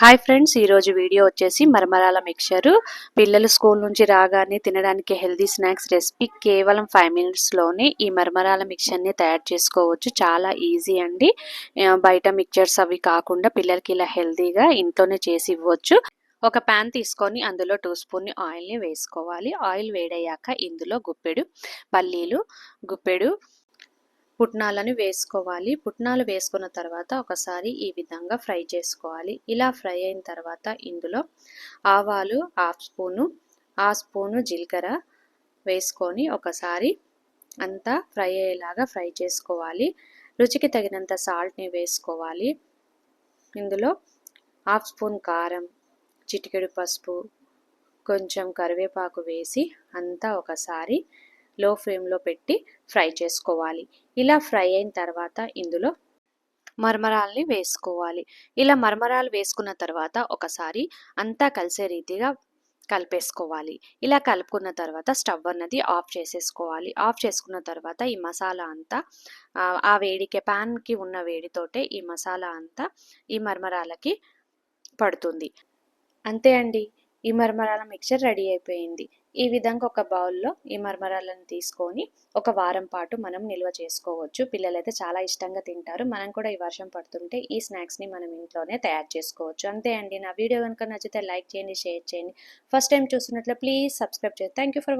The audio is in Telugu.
హాయ్ ఫ్రెండ్స్ ఈరోజు వీడియో వచ్చేసి మరమరాల మిక్చరు. పిల్లలు స్కూల్ నుంచి రాగానే తినడానికి హెల్దీ స్నాక్స్ రెసిపీ కేవలం ఫైవ్ మినిట్స్లోనే ఈ మరమరాల మిక్చర్ని తయారు చేసుకోవచ్చు. చాలా ఈజీ అండి. బయట మిక్చర్స్ అవి కాకుండా పిల్లలకి ఇలా హెల్దీగా ఇంట్లోనే చేసి ఇవ్వచ్చు. ఒక ప్యాన్ తీసుకొని అందులో టూ స్పూన్ ఆయిల్ని వేసుకోవాలి. ఆయిల్ వేడయ్యాక ఇందులో గుప్పెడు పల్లీలు గుప్పెడు పుట్నాలను వేసుకోవాలి. పుట్నాలు వేసుకున్న తర్వాత ఒకసారి ఈ విధంగా ఫ్రై చేసుకోవాలి. ఇలా ఫ్రై అయిన తర్వాత ఇందులో ఆవాలు హాఫ్ స్పూను ఆ స్పూను జీలకర్ర వేసుకొని ఒకసారి అంతా ఫ్రై అయ్యేలాగా ఫ్రై చేసుకోవాలి. రుచికి తగినంత సాల్ట్ని వేసుకోవాలి. ఇందులో హాఫ్ స్పూన్ కారం చిటికెడు పసుపు కొంచెం కరివేపాకు వేసి అంతా ఒకసారి లో ఫ్లేమ్లో పెట్టి ఫ్రై చేసుకోవాలి. ఇలా ఫ్రై అయిన తర్వాత ఇందులో మరమరాల్ని వేసుకోవాలి. ఇలా మరమరాలు వేసుకున్న తర్వాత ఒకసారి అంతా కలిసే రీతిగా కలిపేసుకోవాలి. ఇలా కలుపుకున్న తర్వాత స్టవ్ అన్నది ఆఫ్ చేసేసుకోవాలి. ఆఫ్ చేసుకున్న తర్వాత ఈ మసాలా అంతా ఆ, వేడికే వేడికి ప్యాన్కి ఉన్న వేడితోటే ఈ మసాలా అంతా ఈ మరమరాలకి పడుతుంది. అంతే అండి. ఈ మరమరాల మిక్చర్ రెడీ అయిపోయింది. ఈ విధంగా ఒక బౌల్లో ఈ మరమరాలను తీసుకొని ఒక వారం పాటు మనం నిల్వ చేసుకోవచ్చు. పిల్లలైతే చాలా ఇష్టంగా తింటారు. మనం కూడా ఈ వర్షం పడుతుంటే ఈ స్నాక్స్ని మనం ఇంట్లోనే తయారు చేసుకోవచ్చు. అంతే అండి. నా వీడియో కనుక నచ్చితే లైక్ చేయండి షేర్ చేయండి. ఫస్ట్ టైం చూస్తున్నట్లు ప్లీజ్ సబ్స్క్రైబ్ చేయండి. Thank you for